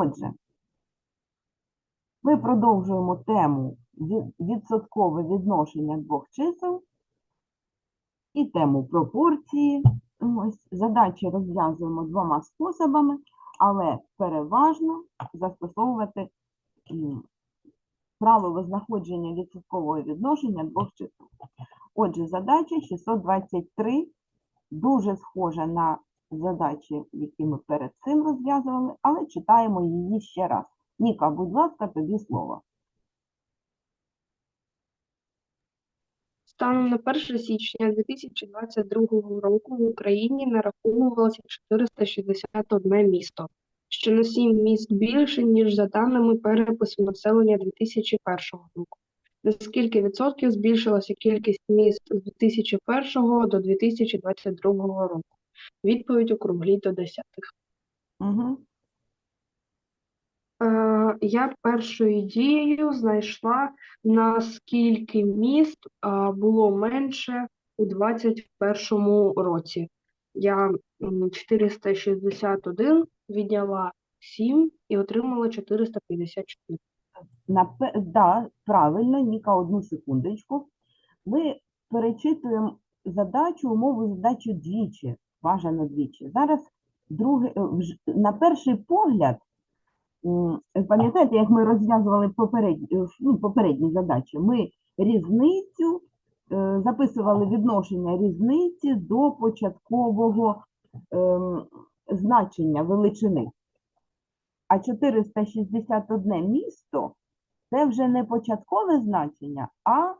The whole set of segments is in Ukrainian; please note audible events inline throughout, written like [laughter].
Отже, ми продовжуємо тему відсоткове відношення двох чисел і тему пропорції. Ось, задачі розв'язуємо двома способами, але переважно застосовувати правило знаходження відсоткового відношення двох чисел. Отже, задача 623 дуже схожа на задачі, які ми перед цим розв'язували, але читаємо її ще раз. Ніка, будь ласка, тобі слово. Станом на 1 січня 2022 року в Україні нараховувалося 461 місто, що на 7 міст більше, ніж за даними перепису населення 2001 року. На скільки відсотків збільшилася кількість міст з 2001 до 2022 року? Відповідь округліть до десятих. Угу. Е, Я першою дією знайшла, наскільки міст е, було менше у 21 році. Я м, 461 відняла 7 і отримала 454. Напе... Да, правильно, Ніка, одну секундочку. Ми перечитуємо задачу, умову задачу двічі, бажано двічі. Зараз друге, е, на перший погляд, пам'ятаєте, як ми розв'язували попередні, е, ну, попередні задачі, ми різницю е, записували відношення різниці до початкового ем, значення величини. А 461 місто це вже не початкове значення, а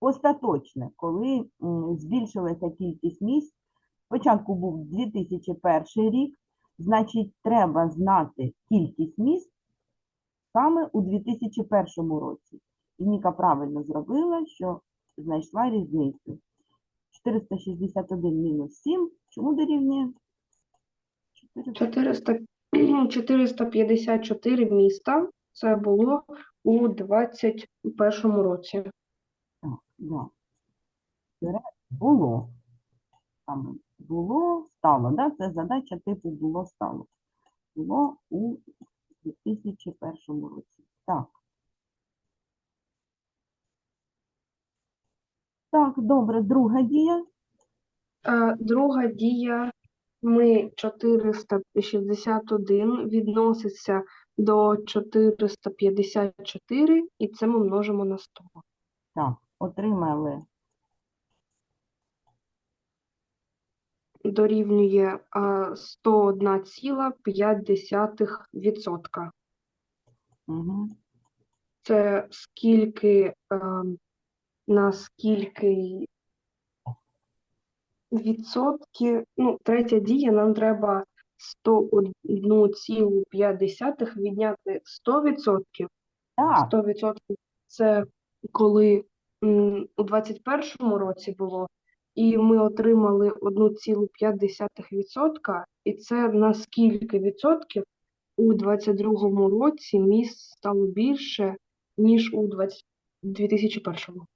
остаточне, коли збільшилася кількість місць. Спочатку був 2001 рік, значить, треба знати кількість місць саме у 2001 році. І Ніка правильно зробила, що знайшла різницю. 461 мінус 7, чому дорівнює? 400. 400, 454 міста це було у 21 році. Так, да. Було. Саме було, стало. Да? Це задача типу було, стало. Було у 2001 році. Так. Так, добре, друга дія. Е, Друга дія ми 461 відноситься до 454, і це ми множимо на 100. Так, отримали Дорівнює е, 101,5%. угу. Це скільки, е, наскільки відсотки, ну, третя дія, нам треба 101,5 відняти 100%. Так, 100% це коли у 21-му році було, і ми отримали 1,5%, і це на скільки відсотків у 22-му році місць стало більше, ніж у 20... 2001-му. е,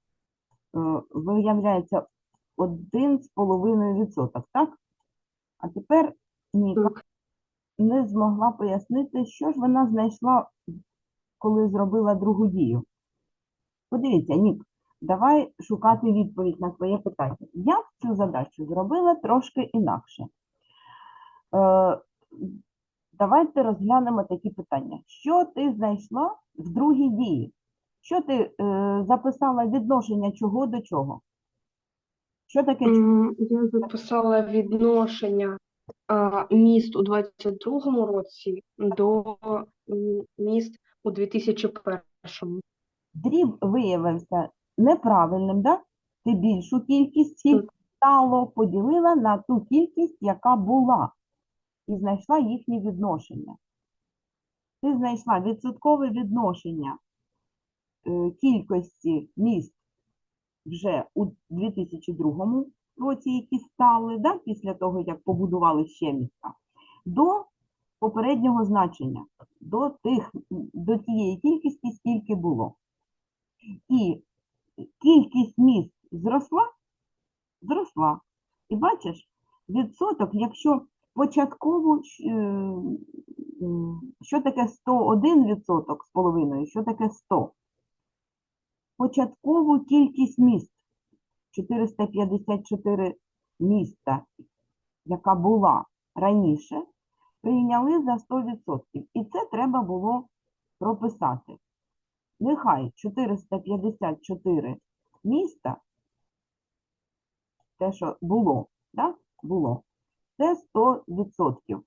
виявляється 1,5%, так? А тепер Ніка не змогла пояснити, що ж вона знайшла, коли зробила другу дію. Подивіться, Нік, давай шукати відповідь на твоє питання. Я цю задачу зробила трошки інакше. Е, давайте розглянемо такі питання. Що ти знайшла в другій дії? Що ти е, записала відношення чого до чого? Що таке Я записала відношення міст у 22-му році до міст у 2001-му. Дріб виявився неправильним, да? Ти більшу кількість скільки стало поділила на ту кількість, яка була, і знайшла їхнє відношення. Ти знайшла відсоткове відношення е, кількості міст вже у 2002 році, які стали, да? після того, як побудували ще міста, до попереднього значення, до, тих, до тієї кількості, скільки було. І кількість міст зросла, зросла. І бачиш, відсоток, якщо початково е, що таке 101 відсоток з половиною, що таке 100? Початкову кількість міст 454 міста, яка була раніше, прийняли за 100%. І це треба було прописати. Нехай 454 міста, те, що було, да? було, це 100%.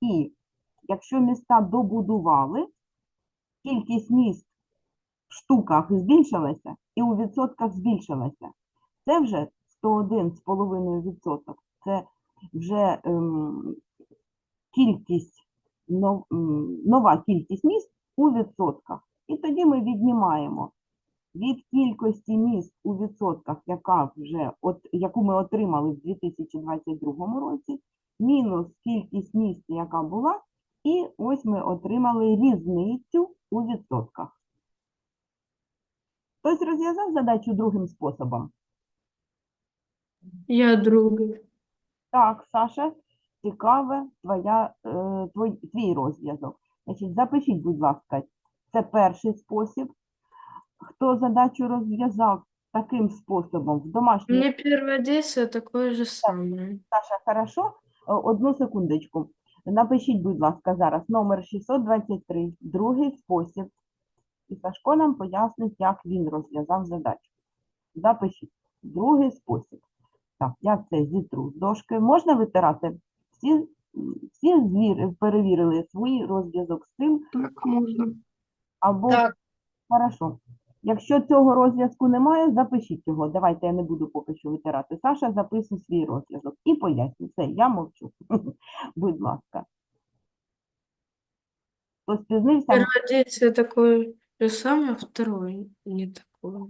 І якщо міста добудували, кількість міст в штуках збільшилася і у відсотках збільшилася. Це вже 101,5%. Це вже ем, кількість, нов- нова кількість міст у відсотках. І тоді ми віднімаємо від кількості міст у відсотках, яка вже, от, яку ми отримали в 2022 році, мінус кількість міст, яка була, і ось ми отримали різницю у відсотках. Хтось розв'язав задачу другим способом? Я другий. Так, Саша, цікаве твоя, е, твій розв'язок. Значить, запишіть, будь ласка, це перший спосіб. Хто задачу розв'язав таким способом в домашній меня первое действие такое же самое. Саша, хорошо? Е, Одну секундочку. Напишіть, будь ласка, зараз номер 623, другий спосіб. І Сашко нам пояснить, як він розв'язав задачу. Запишіть. Другий спосіб. Так, я це зітру з дошки. Можна витирати? Всі, всі звір, перевірили свій розв'язок з цим, Так, можна. або Так. Хорошо. Якщо цього розв'язку немає, запишіть його. Давайте я не буду поки що витирати. Саша, записуй свій розв'язок і поясню. Все, я мовчу. [laughs] Будь ласка. Хто спізнився? Первое действие такое же самое, а второе не такое.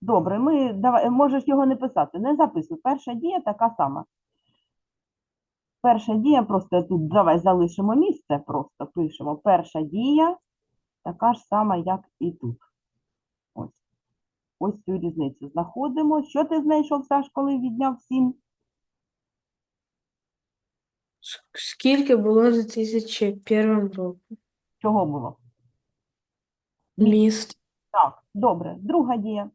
Добре, ми давай, можеш його не писати. Не записуй. Перша дія така сама. Перша дія, просто тут давай залишимо місце, просто пишемо. Перша дія така ж сама, як і тут. Ось. Ось цю різницю знаходимо. Що ти знайшов, Саш, коли відняв 7? Скільки було в 2001 році? Чого було? Мі- Міст. Так, добре. Друга дія.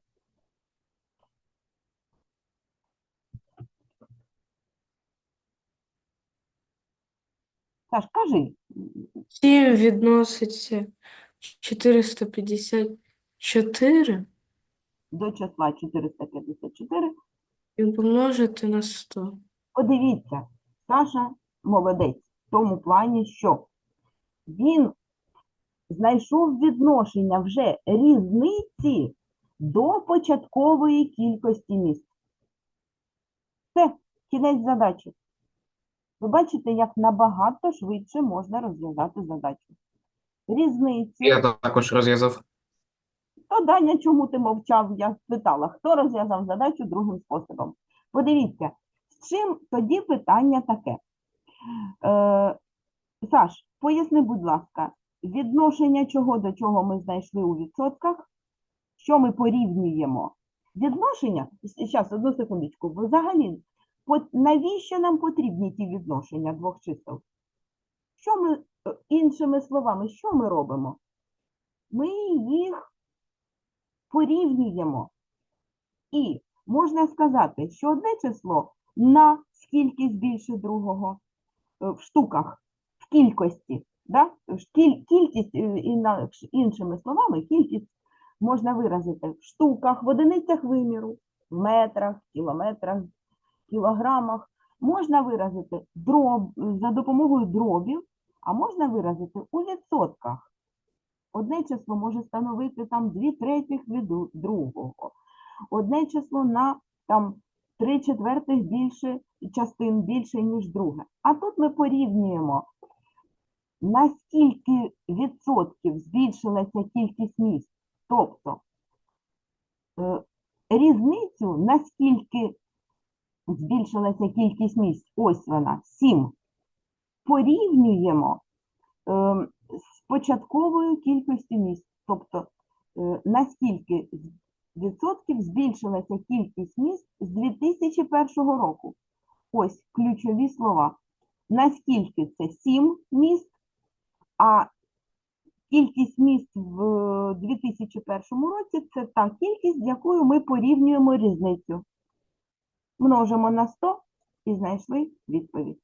Саш, кажи. 7 відноситься 454 До числа 454. і помножити на 100. Подивіться, Саша молодець в тому плані, що він знайшов відношення вже різниці до початкової кількості місць. Це кінець задачі. Ви бачите, як набагато швидше можна розв'язати задачу. Різницю. Я також розв'язав. То Даня, чому ти мовчав? Я спитала, хто розв'язав задачу другим способом. Подивіться, з чим тоді питання таке. Е, Саш, поясни, будь ласка, відношення чого до чого ми знайшли у відсотках? Що ми порівнюємо? Відношення, зараз, одну секундочку, взагалі, навіщо нам потрібні ті відношення двох чисел? Що ми, е, іншими словами, що ми робимо? Ми їх порівнюємо. І можна сказати, що одне число на скільки більше другого е, в штуках, в кількості. Да? Кількість, е, іншими словами, кількість можна виразити в штуках, в одиницях виміру, в метрах, кілометрах, кілограмах. Можна виразити дроб, за допомогою дробів, а можна виразити у відсотках. Одне число може становити там 2 третіх від другого. Одне число на там 3 четвертих більше частин більше, ніж друге. А тут ми порівнюємо, наскільки відсотків збільшилася кількість місць. Тобто е, різницю, наскільки збільшилася кількість місць, ось вона, 7, порівнюємо ем, з початковою кількістю місць. Тобто, е, наскільки відсотків збільшилася кількість місць з 2001 року. Ось ключові слова. наскільки це 7 міст, а кількість міст в 2001 році це та кількість, з якою ми порівнюємо різницю. Множимо на 100 і знайшли відповідь.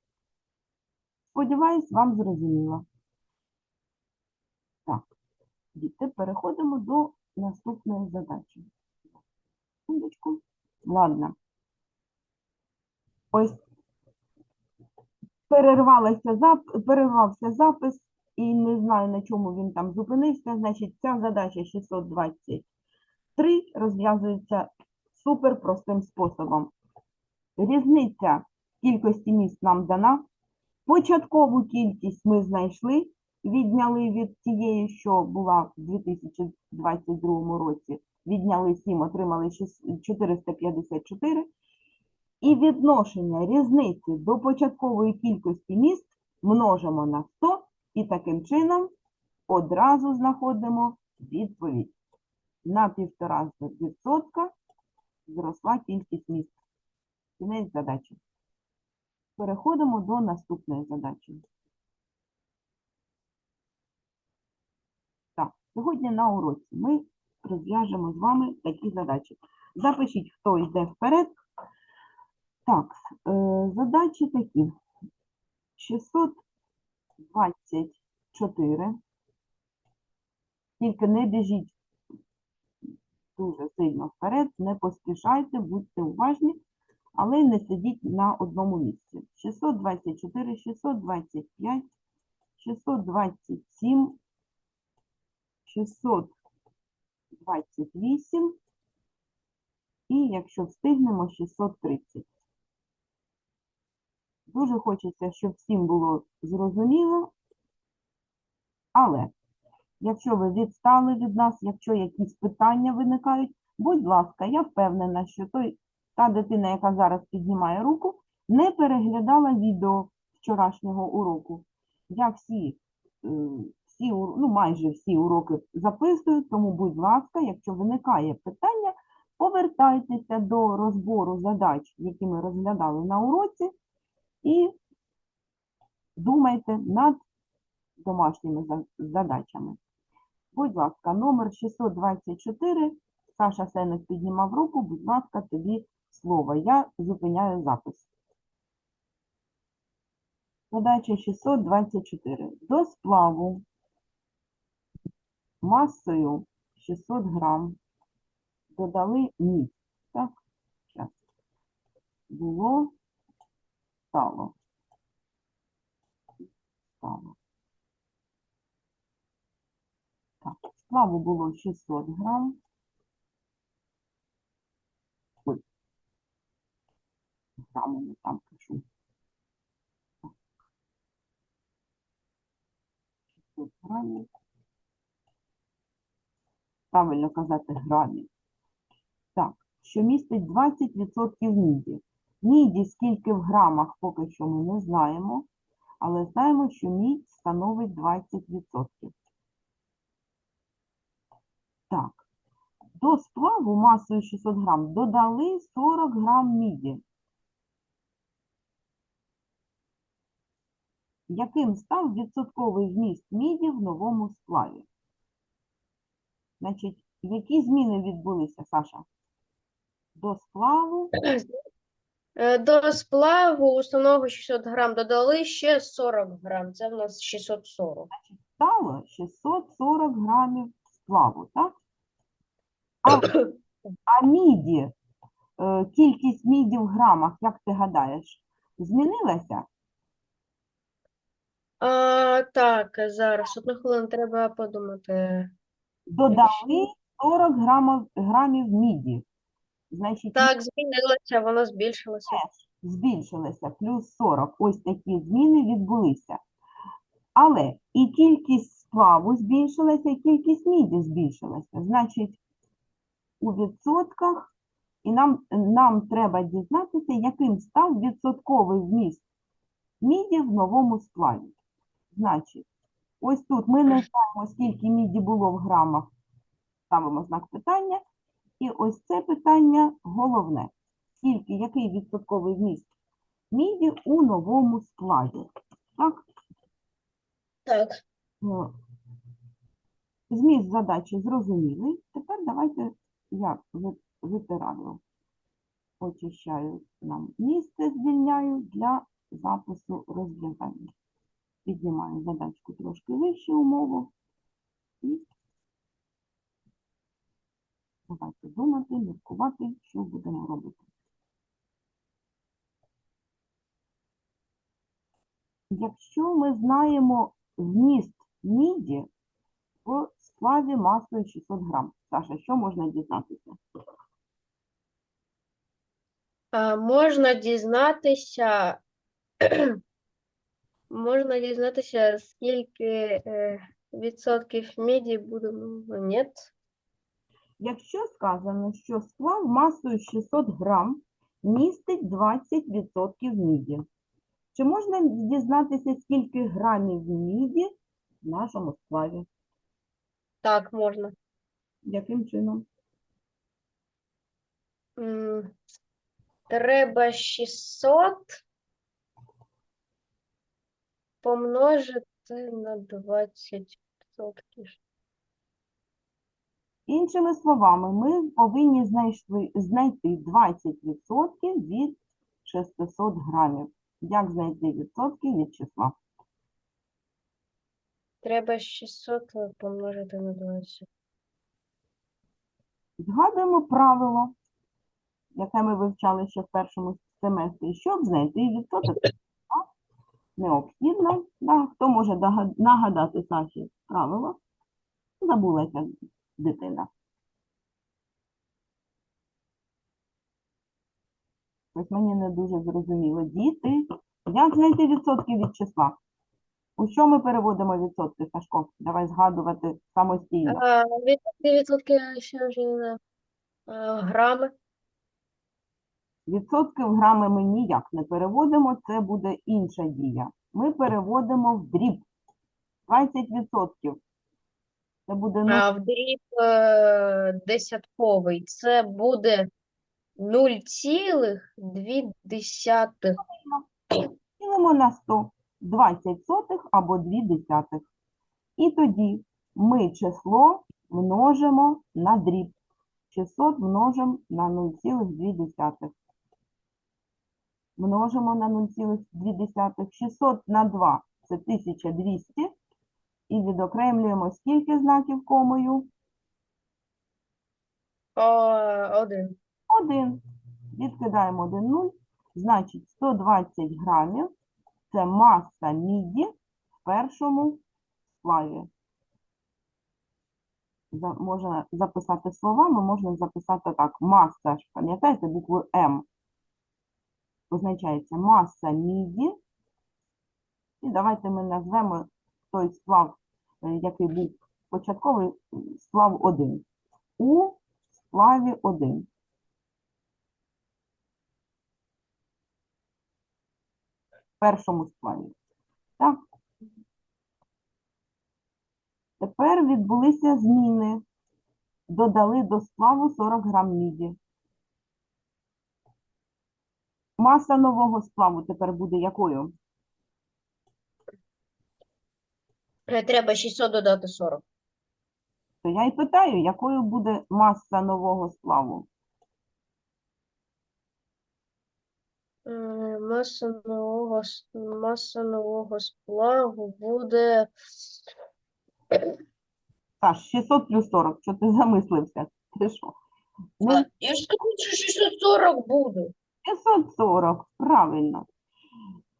Сподіваюсь, вам зрозуміло. Так, діти, переходимо до наступної задачі. Секундочку. Ладно. Ось перервалася зап... перервався запис і не знаю, на чому він там зупинився. Значить, ця задача 623 розв'язується супер простим способом. Різниця кількості міст нам дана. Початкову кількість ми знайшли, відняли від тієї, що була в 2022 році, відняли 7, отримали 454. І відношення різниці до початкової кількості міст множимо на 100 і таким чином одразу знаходимо відповідь. На 1,5% зросла кількість міст. Кінець задачі. Переходимо до наступної задачі. Так, сьогодні на уроці ми розв'яжемо з вами такі задачі. Запишіть, хто йде вперед. Так, е, задачі такі. 624. Тільки не біжіть дуже сильно вперед, не поспішайте, будьте уважні, але не сидіть на одному місці. 624, 625, 627, 628 і, якщо встигнемо, 630. Дуже хочеться, щоб всім було зрозуміло, але якщо ви відстали від нас, якщо якісь питання виникають, будь ласка, я впевнена, що той, та дитина, яка зараз піднімає руку, не переглядала відео вчорашнього уроку. Я всі, е, всі ну, майже всі уроки записую, тому, будь ласка, якщо виникає питання, повертайтеся до розбору задач, які ми розглядали на уроці, і думайте над домашніми задачами. Будь ласка, номер 624. Саша Сеник піднімав руку. Будь ласка, тобі слово. Я зупиняю запис. Задача 624. До сплаву масою 600 грам додали мідь. Так? Щас. Було, стало. Стало. Так, сплаву було 600 грам. Грамами там пишу. Так. 600 грамів. Правильно казати грамів. Так, що містить 20% міді. Міді скільки в грамах поки що ми не знаємо, але знаємо, що мідь становить 20%. Так, до сплаву масою 600 грам додали 40 грам міді. Яким став відсотковий вміст міді в новому сплаві? Значить, які зміни відбулися, Саша? До сплаву Е, До сплаву установи 600 грам додали ще 40 грам. Це в нас 640. Значить, стало 640 грамів сплаву, так? А, [coughs] а міді, е, кількість міді в грамах, як ти гадаєш, змінилася? А, так, зараз одну хвилину треба подумати. Додали 40 грамів, грамів міді. Значить, Так, змінилося, воно збільшилося. збільшилося, плюс 40. Ось такі зміни відбулися. Але і кількість сплаву збільшилася, і кількість міді збільшилася. Значить, у відсотках, і нам, нам треба дізнатися, яким став відсотковий вміст міді в новому сплаві. Значить, ось тут ми не знаємо, скільки міді було в грамах, ставимо знак питання. І ось це питання головне. Скільки, який відсотковий вміст міді у новому складі. Так? Так. Е, Зміст задачі зрозумілий. Тепер давайте я витираю, очищаю нам місце, звільняю для запису розв'язання. Піднімаю задачку трошки вище умову. І давайте думати, міркувати, що будемо робити. Якщо ми знаємо вміст міді в сплаві масою 600 грам, Саша, що можна дізнатися? Можна дізнатися, можна дізнатися, скільки е, відсотків міді буде. ну, Ні. Якщо сказано, що сплав масою 600 грам містить 20% міді, чи можна дізнатися, скільки грамів міді в нашому сплаві? Так, можна. Яким чином? Треба 600 помножити на 20%. Іншими словами, ми повинні знайшли, знайти 20% від 600 грамів. Як знайти відсотки від числа? Треба 600 помножити на 20. Згадуємо правило, яке ми вивчали ще в першому семестрі. Щоб знайти відсоток, необхідно, да, хто може нагадати Саші правило? Забулася дитина. Ось мені не дуже зрозуміло. Діти, як знайти відсотки від числа? У що ми переводимо відсотки, Сашко? Давай згадувати самостійно. Відсотки, відсотки ще вже грами. Відсотки в грами ми ніяк не переводимо, це буде інша дія. Ми переводимо в дріб. 20%. Це буде А в дріб е, десятковий це буде 0,2. ділимо на 100. 20 сотих або 2 десятих. І тоді ми число множимо на дріб. 600 множимо на 0,2. Множимо на 0,2. 600 на 2 – це 1200. І відокремлюємо скільки знаків комою? Один. Один. Відкидаємо один нуль. Значить, 120 грамів – це маса міді в першому сплаві. За- Можна записати словами, можна записати так. Маса, ж пам'ятаєте, букву М позначається маса міді. І давайте ми назвемо той сплав, е, який був початковий, сплав 1. У сплаві 1. В першому сплаві. Так. Тепер відбулися зміни. Додали до сплаву 40 грам міді. Маса нового сплаву тепер буде якою? Е, Треба 600 додати 40. То я й питаю, якою буде маса нового сплаву? Е, Маса нового, с- маса нового сплаву буде Саш, 600 плюс 40, що ти замислився? Ти що? Не Я ж кажу, що 640 буде. 640, правильно.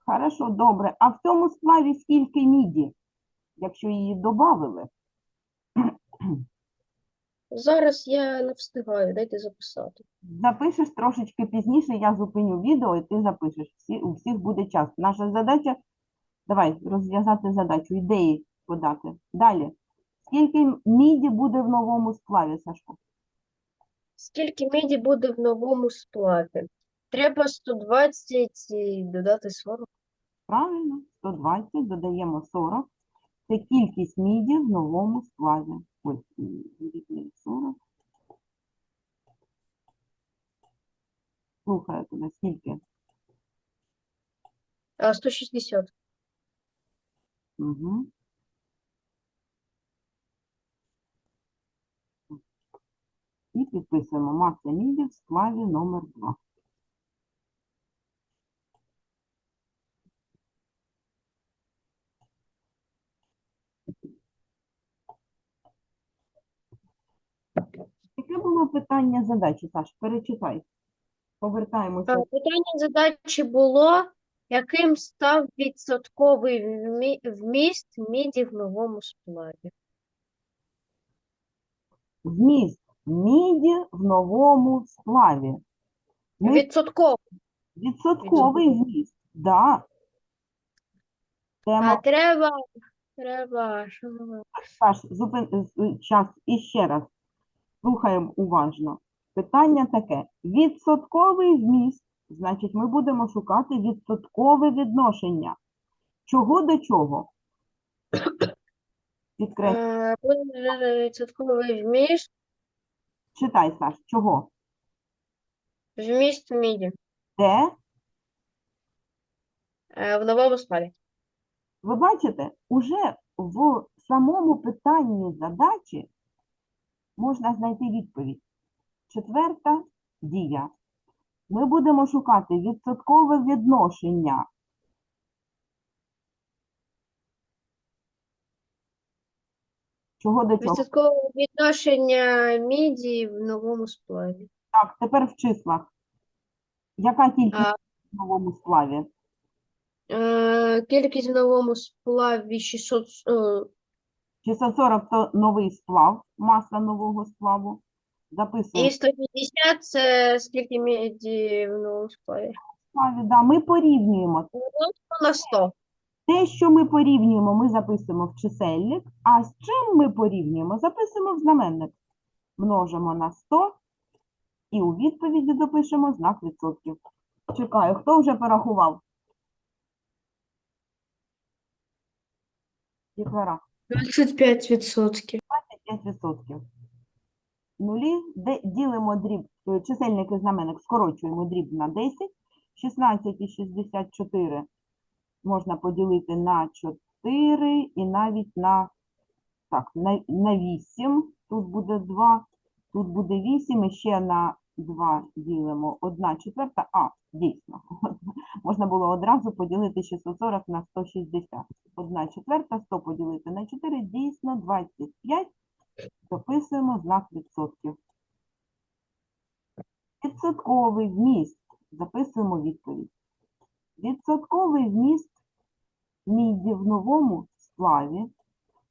Хорошо, добре. А в цьому сплаві скільки міді, якщо її додали? Зараз я не встигаю, дайте записати. Запишеш трошечки пізніше, я зупиню відео, і ти запишеш. Всі, у всіх буде час. Наша задача, давай розв'язати задачу, ідеї подати. Далі. Скільки міді буде в новому сплаві, Сашко? Скільки міді буде в новому сплаві? Треба 120 і додати 40. Правильно, 120, додаємо 40. Це кількість міді в новому складі. Ось, м, 40. Слухаю тебе, скільки? А, 160. Угу. І підписуємо маса міді в сплаві номер 2. Яке було питання задачі, Саш? Перечитай. Повертаємося. Питання задачі було, яким став відсотковий вмі- вміст міді в новому сплаві? Вміст міді в новому сплаві. Ми Відсотковий. Відсотковий вміст, да. А Тема, треба, треба, що ми- Саш, зупин, з- час іще раз. Слухаємо уважно. Питання таке. Відсотковий вміст, значить, ми будемо шукати відсоткове відношення. Чого до чого? [coughs] Підкреслю, Е, буде відсотковий вміст, читай, Саш, чого? вміст міді Де? е, в новому сплаві. Ви бачите, уже в самому питанні задачі можна знайти відповідь. Четверта дія. Ми будемо шукати відсоткове відношення. Чого до чого? Відсоткове відношення міді в новому сплаві. Так, тепер в числах. Яка кількість А. в новому сплаві? Е, Кількість в новому сплаві 600, е, 640 – то новий сплав, маса нового сплаву. Записуємо і 150 це скільки міді в новому сплаві? сплаві. Да, ми порівнюємо. На 100. Те, що ми порівнюємо, ми записуємо в чисельник, а з чим ми порівнюємо, записуємо в знаменник. Множимо на 100 і у відповіді допишемо знак відсотків. Чекаю, хто вже порахував? Дітвора, 25%. 5%. Нулі, де ділимо дріб, е, чисельник і знаменник, скорочуємо дріб на 10. 16 і 64 можна поділити на 4 і навіть на, так, на, на 8. Тут буде 2, тут буде 8, і ще на 2 ділимо 1 четверта. А, дійсно, [laughs] можна було одразу поділити 640 на 160. 1 четверта, 100 поділити на 4, дійсно 25. Дописуємо знак відсотків. Відсотковий вміст. Записуємо відповідь. Відсотковий вміст міді в новому сплаві.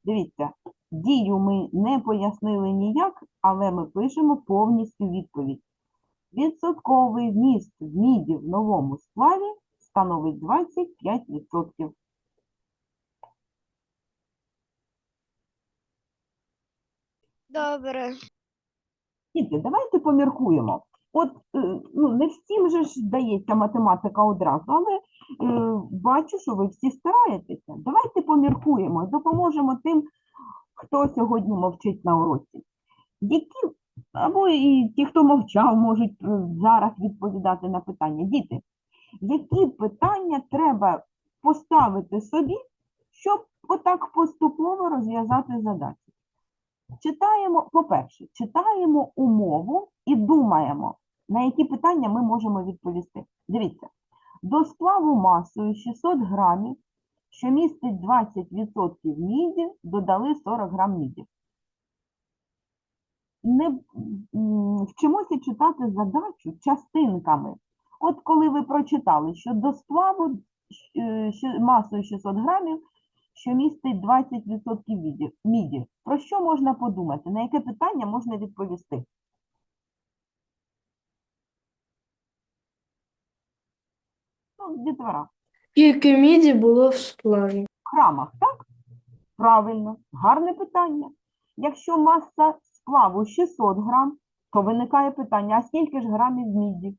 Дивіться, дію ми не пояснили ніяк, але ми пишемо повністю відповідь. Відсотковий вміст в міді в новому сплаві становить 25%. Добре. Діти, давайте поміркуємо. От е, ну, не всім же ж дається математика одразу, але е, бачу, що ви всі стараєтеся. Давайте поміркуємо, допоможемо тим, хто сьогодні мовчить на уроці. Які, або і ті, хто мовчав, можуть е, зараз відповідати на питання. Діти, які питання треба поставити собі, щоб отак поступово розв'язати задачу? Читаємо, по-перше, читаємо умову і думаємо, на які питання ми можемо відповісти. Дивіться, до сплаву масою 600 грамів, що містить 20% міді, додали 40 грам міді. Не вчимося читати задачу частинками. От коли ви прочитали, що до сплаву е, масою 600 грамів що містить 20% міді. Про що можна подумати? На яке питання можна відповісти? Ну, дітвора. Скільки міді було в сплаві? В грамах, так? Правильно, гарне питання. Якщо маса сплаву 600 грам, то виникає питання, а скільки ж грамів міді?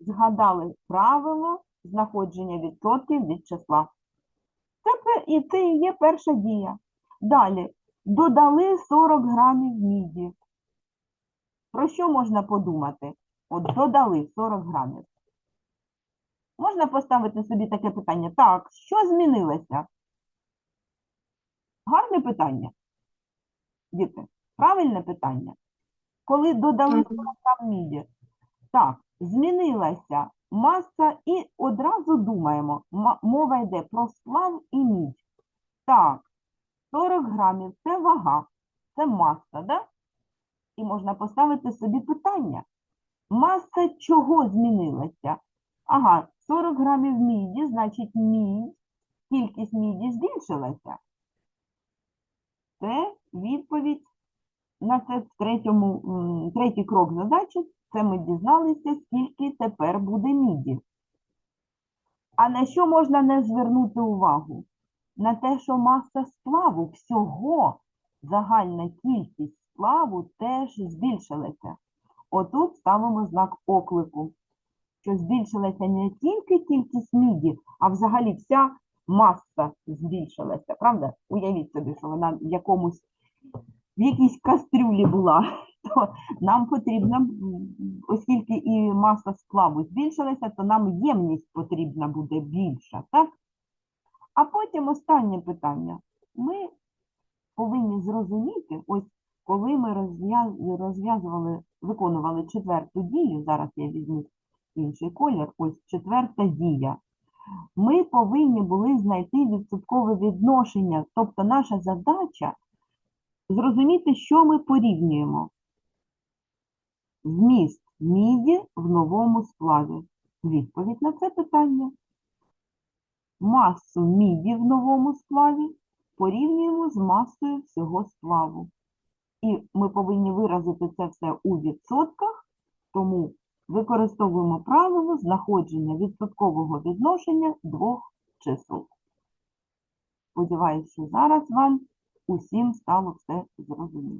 Згадали правило знаходження відсотків від числа. Це, і це і є перша дія. Далі, додали 40 грамів міді. Про що можна подумати? От додали 40 грамів. Можна поставити собі таке питання. Так, що змінилося? Гарне питання. Діти, правильне питання. Коли додали. 40 міді. Так, змінилася маса і одразу думаємо, мова йде про сплав і мідь. Так, 40 грамів це вага, це маса, да? І можна поставити собі питання. Маса чого змінилася? Ага, 40 грамів міді, значить мідь, кількість міді збільшилася. Це відповідь на це третьому, третій крок задачі. Це ми дізналися, скільки тепер буде міді. А на що можна не звернути увагу? На те, що маса сплаву всього, загальна кількість сплаву теж збільшилася. Отут ставимо знак оклику, що збільшилася не тільки кількість міді, а взагалі вся маса збільшилася, правда? Уявіть собі, що вона в якомусь в якійсь кастрюлі була, [laughs] то нам потрібно, оскільки і маса сплаву збільшилася, то нам ємність потрібна буде більша, так? А потім останнє питання. Ми повинні зрозуміти, ось коли ми розв'язували, виконували четверту дію, зараз я візьму інший колір, ось четверта дія. Ми повинні були знайти відсоткове відношення, тобто наша задача зрозуміти, що ми порівнюємо. Вміст міді в новому сплаві. Відповідь на це питання. Масу міді в новому сплаві порівнюємо з масою всього сплаву. І ми повинні виразити це все у відсотках, тому використовуємо правило знаходження відсоткового відношення двох чисел. Сподіваюся, що зараз вам усім стало все зрозуміло.